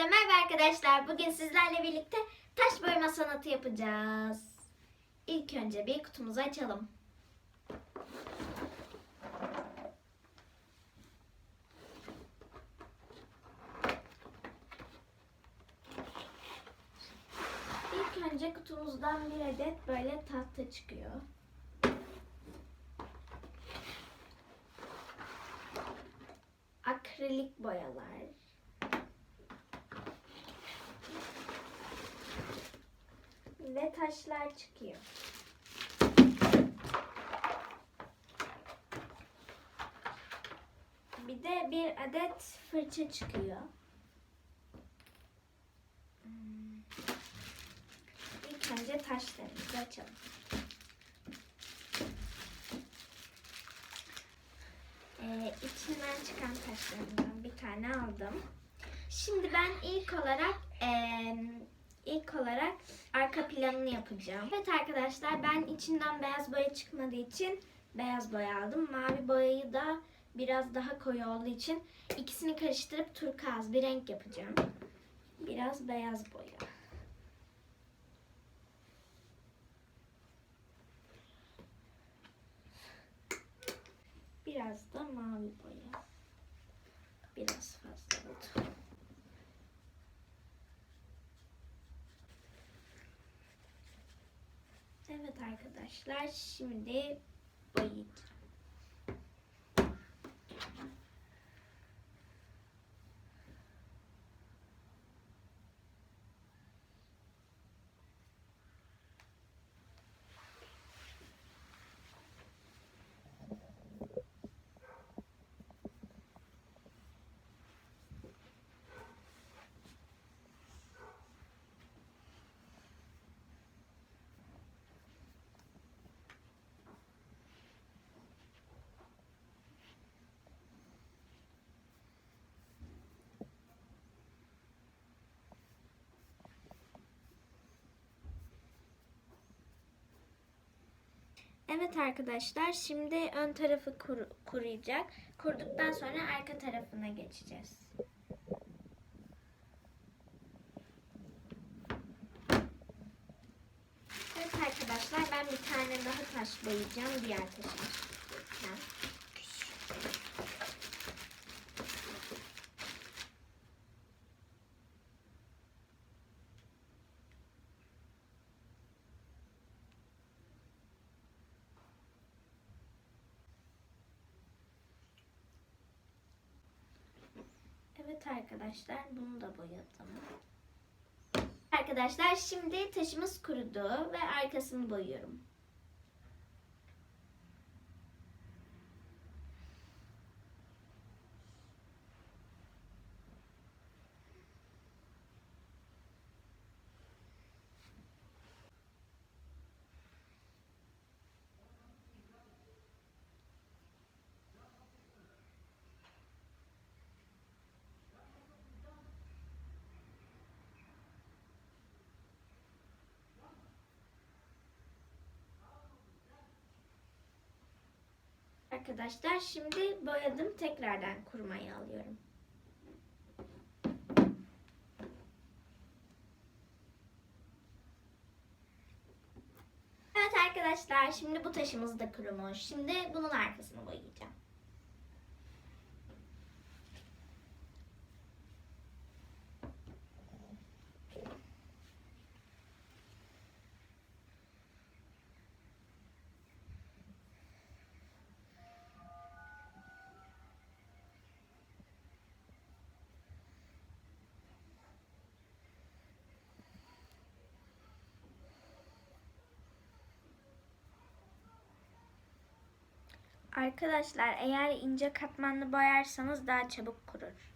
Hepinize merhaba arkadaşlar. Bugün sizlerle birlikte taş boyama sanatı yapacağız. İlk önce bir kutumuzu açalım. İlk önce kutumuzdan bir adet böyle tahta çıkıyor. Akrilik boyalar. Ve taşlar çıkıyor. Bir de bir adet fırça çıkıyor. Hmm. İlk önce taşlarımızı açalım. Ee, içinden çıkan taşlarımdan bir tane aldım. Şimdi ben ilk olarak eee ilk olarak arka planını yapacağım. Evet arkadaşlar ben içinden beyaz boya çıkmadığı için beyaz boya aldım. Mavi boyayı da biraz daha koyu olduğu için ikisini karıştırıp turkuaz bir renk yapacağım. Biraz beyaz boya. Biraz da mavi boya. Biraz fazla oldu. Evet arkadaşlar şimdi boyayacağım. Evet arkadaşlar şimdi ön tarafı kuru, kuruyacak. Kuruduktan sonra arka tarafına geçeceğiz. Evet arkadaşlar ben bir tane daha taş boyayacağım diğer taşın üstüne. Evet arkadaşlar bunu da boyadım. Arkadaşlar şimdi taşımız kurudu ve arkasını boyuyorum. Arkadaşlar şimdi boyadım tekrardan kurumaya alıyorum. Evet arkadaşlar şimdi bu taşımız da kurumuş. Şimdi bunun arkasını boyayacağım. Arkadaşlar eğer ince katmanlı boyarsanız daha çabuk kurur.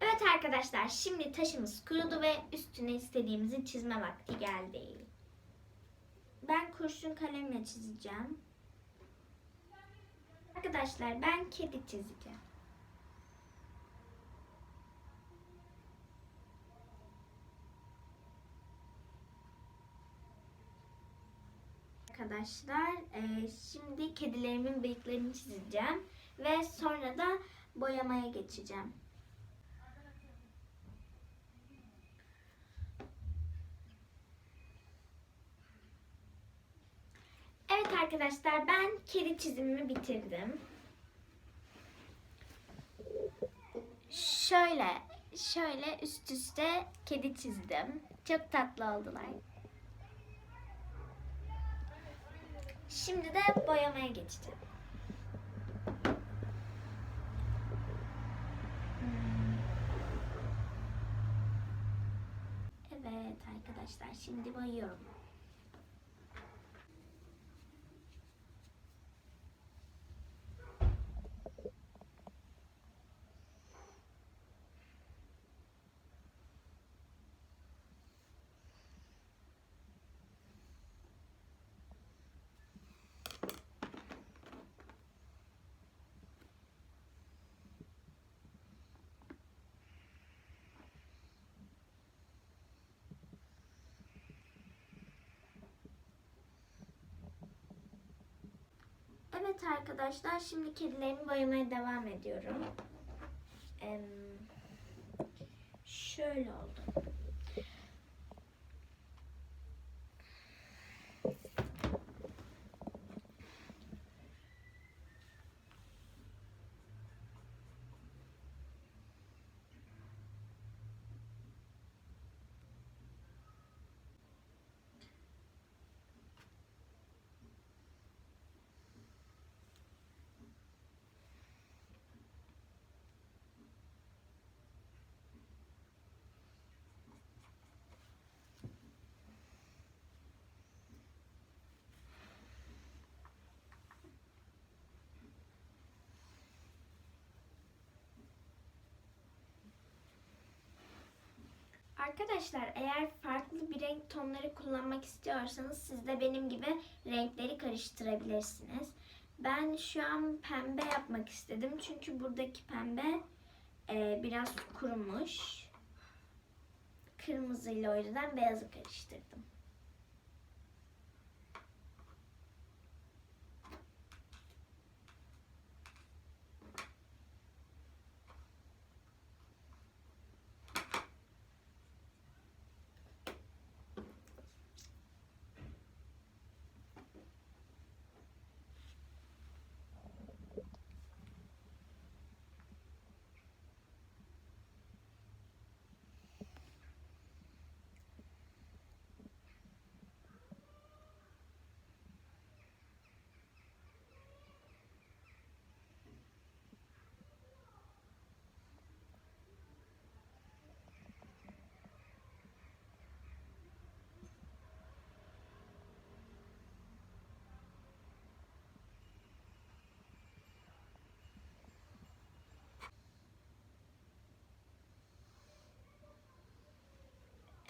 Evet arkadaşlar şimdi taşımız kurudu ve üstüne istediğimizi çizme vakti geldi. Ben kurşun kalemle çizeceğim. Arkadaşlar ben kedi çizeceğim. Arkadaşlar e, şimdi kedilerimin bıyıklarını çizeceğim ve sonra da boyamaya geçeceğim. Arkadaşlar ben kedi çizimimi bitirdim. Şöyle, şöyle üst üste kedi çizdim. Çok tatlı oldular. Şimdi de boyamaya geçeceğim. Evet arkadaşlar şimdi boyuyorum. Evet arkadaşlar şimdi kedilerimi boyamaya devam ediyorum. Em, şöyle oldu. Arkadaşlar eğer farklı bir renk tonları kullanmak istiyorsanız siz de benim gibi renkleri karıştırabilirsiniz. Ben şu an pembe yapmak istedim çünkü buradaki pembe e, biraz kurumuş. Kırmızıyla o yüzden beyazı karıştırdım.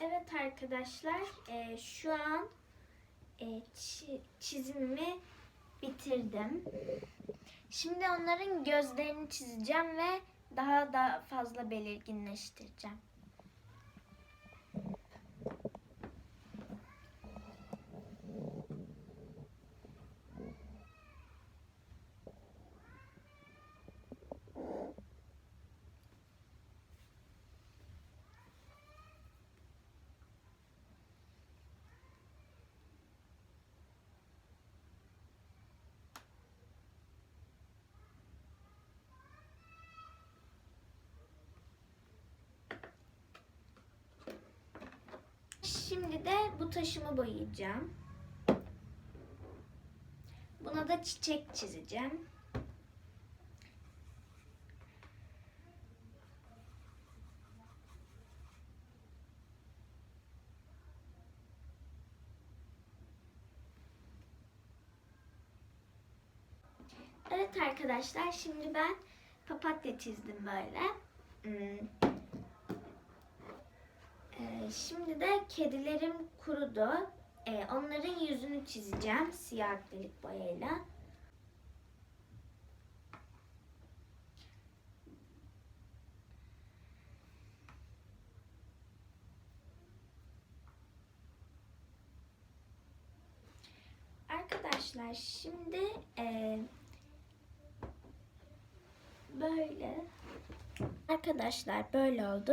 Evet arkadaşlar e, şu an e, çi- çizimimi bitirdim. Şimdi onların gözlerini çizeceğim ve daha da fazla belirginleştireceğim. Şimdi de bu taşımı boyayacağım. Buna da çiçek çizeceğim. Evet arkadaşlar şimdi ben papatya çizdim böyle. Hmm. Ee, şimdi de kedilerim kurudu. Ee, onların yüzünü çizeceğim siyah akrilik boyayla. arkadaşlar şimdi e, böyle arkadaşlar böyle oldu.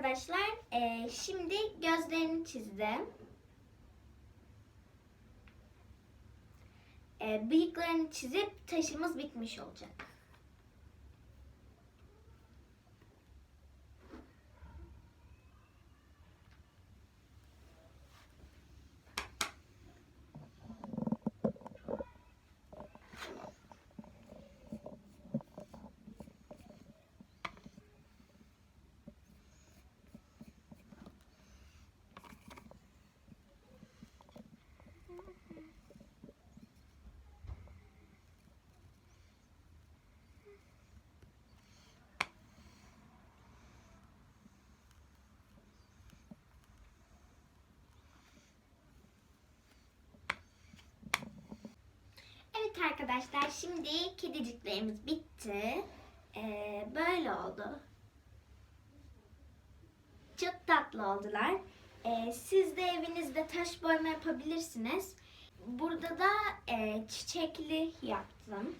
arkadaşlar, eee, şimdi gözlerini çizdim. Eee, bıyıklarını çizip taşımız bitmiş olacak. Arkadaşlar, şimdi kediciklerimiz bitti. Eee, böyle oldu. Çok tatlı oldular. Eee, siz de evinizde taş boyama yapabilirsiniz. Burada da eee, çiçekli yaptım.